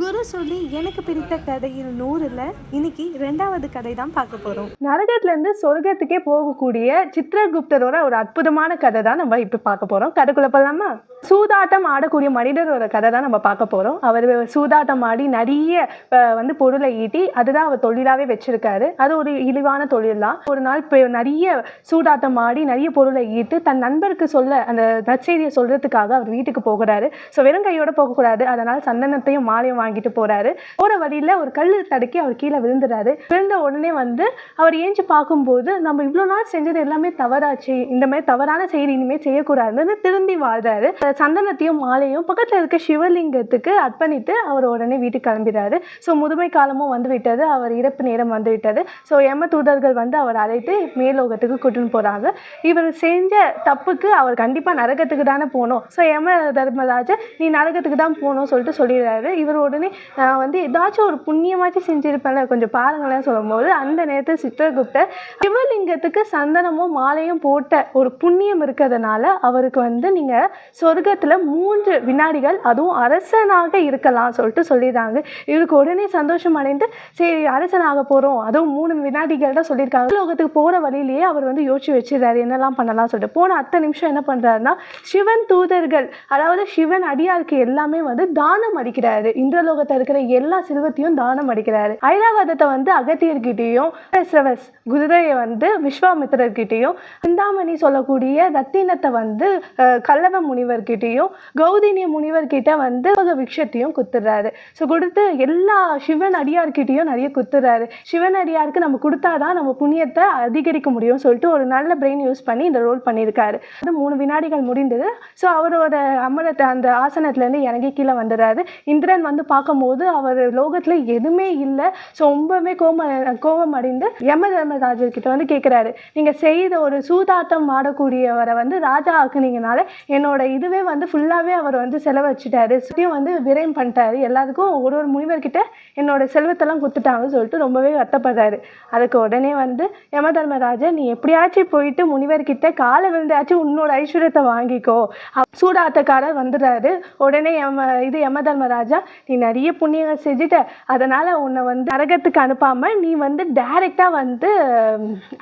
குரு சொல்லி எனக்கு பிடித்த கதையில் நூறுல இன்னைக்கு ரெண்டாவது கதை தான் பார்க்க போகிறோம் நரகத்துலேருந்து சொர்க்கத்துக்கே போகக்கூடிய சித்திரகுப்தரோட ஒரு அற்புதமான கதை தான் நம்ம இப்போ பார்க்க போகிறோம் கதைக்குள்ள போலாமா? சூதாட்டம் ஆடக்கூடிய மனிதரோட கதை தான் நம்ம பார்க்க போகிறோம் அவர் சூதாட்டம் ஆடி நிறைய வந்து பொருளை ஈட்டி அதுதான் அவர் தொழிலாகவே வச்சிருக்காரு. அது ஒரு இழிவான தொழில் தான் ஒரு நாள் இப்போ நிறைய சூதாட்டம் ஆடி நிறைய பொருளை ஈட்டு தன் நண்பருக்கு சொல்ல அந்த நற்செய்தியை சொல்றதுக்காக அவர் வீட்டுக்கு போகிறாரு. ஸோ வெறும் கையோட போகக்கூடாது. அதனால் சந்தனத்தையும் மாலையும் வாங்கிட்டு போறாரு. போற வழியில ஒரு கல் தடுக்கி அவர் கீழே விழுந்துறாரு. விழுந்த உடனே வந்து அவர் ஏஞ்சி பார்க்கும்போது நம்ம இவ்வளோ நாள் செஞ்சது எல்லாமே தவறாச்சு. இந்த மாதிரி தவறான செயல் இனிமேல் செய்யக்கூடாதுன்னு திரும்பி வாழ்றாரு. சந்தனத்தையும் மாலையும் பக்கத்தில் இருக்க சிவலிங்கத்துக்கு அர்ப்பணித்து அவர் உடனே வீட்டுக்கு கிளம்பிடுறாரு ஸோ முதுமை காலமும் வந்து விட்டது. அவர் இறப்பு நேரம் வந்து விட்டது. ஸோ எம தூதர்கள் வந்து அவர் அழைத்து மேலோகத்துக்கு கூட்டின்னு போகிறாங்க இவர் செஞ்ச தப்புக்கு அவர் கண்டிப்பாக நரகத்துக்கு தானே போகணும். ஸோ யம தர்மராஜர் நீ நரகத்துக்கு தான் போகணும் சொல்லிட்டு சொல்லிடுறாரு. இவரோட உடனே "நான் வந்து ஏதாச்சும் ஒரு புண்ணியமாச்சும் செஞ்சுருப்பேன்ல கொஞ்சம் பாருங்களேன் சொல்லும்போது அந்த நேரத்தில் சித்திரகுப்தர் சிவலிங்கத்துக்கு சந்தனமும் மாலையும் போட்ட ஒரு புண்ணியம் இருக்கிறதுனால அவருக்கு வந்து நீங்கள் சொர்க்கத்தில் மூன்று வினாடிகள் அதுவும் அரசனாக இருக்கலாம் சொல்லிட்டு சொல்லிடுறாங்க. இவருக்கு உடனே சந்தோஷம் அடைந்து சரி அரசனாக போகிறோம் அதுவும் மூணு வினாடிகள் தான் சொல்லியிருக்காங்க. லோகத்துக்கு போகிற வழியிலேயே அவர் வந்து யோசிச்சு வச்சிருந்தாரு என்னெல்லாம் பண்ணலாம் சொல்லிட்டு. போன அத்தனை நிமிஷம் என்ன பண்ணுறாருன்னா சிவன் தூதர்கள் அதாவது சிவன் அடியாருக்கு எல்லாமே வந்து தானம் அடிக்கிறாரு. இந்திரலோகத்தில் இருக்கிற எல்லா செல்வத்தையும் தானம் அடிக்கிறாரு. ஐராவதத்தை வந்து அகத்தியர்கிட்டயும் பிரசவஸ் குதிரையை வந்து விஸ்வாமித்திரர்கிட்டையும் சிந்தாமணி சொல்லக்கூடிய ரத்தினத்தை வந்து கல்லவ முனிவர்கிட்டையும் கௌதினி முனிவர்கிட்ட வந்து விக்ஷத்தையும் குத்துறாரு. ஸோ கொடுத்து எல்லா சிவன் அடியார்கிட்டயும் நிறைய குத்துறாரு. சிவன் அடியாருக்கு நம்ம கொடுத்தாதான் நம்ம புண்ணியத்தை அதிகரிக்க முடியும் சொல்லிட்டு ஒரு நல்ல பிரெயின் யூஸ் பண்ணி இந்த ரோல் பண்ணியிருக்காரு. அது மூணு வினாடிகள் முடிந்தது. ஸோ அவரோட அமரத்தை அந்த ஆசனத்துலேருந்து இறங்கி கீழே வந்துடுறாரு. இந்திரன் வந்து பார்க்கும்போது அவர் லோகத்தில் எதுவுமே இல்லை. ஸோ ரொம்பவே கோம கோபம் அடைந்து யம தர்மராஜர்கிட்ட வந்து கேட்குறாரு நீங்கள் செய்த ஒரு சூதாட்டம் ஆடக்கூடியவரை வந்து ராஜா ஆக்குனீங்கனால என்னோட இதுவே வந்து ஃபுல்லாகவே அவர் வந்து செலவழிச்சிட்டாரு. சுற்றியும் வந்து விரயம் பண்ணிட்டாரு. எல்லாத்துக்கும் ஒரு ஒரு முனிவர்கிட்ட என்னோட செல்வத்தெல்லாம் கொடுத்துட்டாங்கன்னு சொல்லிட்டு ரொம்பவே வருத்தப்படுறாரு. அதுக்கு உடனே வந்து யம தர்மராஜர் நீ எப்படியாச்சும் போயிட்டு முனிவர்கிட்ட காலை விழுந்தாச்சும் உன்னோட ஐஸ்வர்யத்தை வாங்கிக்கோ. அப்~ சூதாட்டக்காரர் வந்துடுறாரு. உடனே யம இது யம தர்மராஜா நீ நிறைய புண்ணியங்கள் செஞ்சுட்ட. அதனால உன்னை வந்து நரகத்துக்கு அனுப்பாம நீ வந்து டைரக்டா வந்து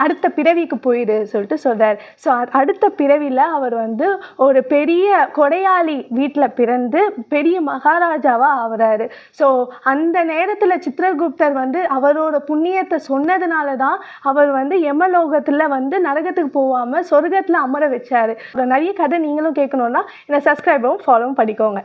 அடுத்த பிறவிக்கு போயிடு சொல்லிட்டு சொல்கிறார் ஸோ அடுத்த பிறவியில் அவர் வந்து ஒரு பெரிய கொடையாளி வீட்டில் பிறந்து பெரிய மகாராஜாவா ஆகிறாரு. ஸோ அந்த நேரத்தில் சித்திரகுப்தர் வந்து அவரோட புண்ணியத்தை சொன்னதுனால தான் அவர் வந்து யமலோகத்தில் வந்து நரகத்துக்கு போகாமல் சொர்க்கத்தில் அமர வச்சாரு. நிறைய கதை நீங்களும் கேட்கணுன்னா என்னை சப்ஸ்கிரைபும் ஃபாலோவும் பண்ணிக்கோங்க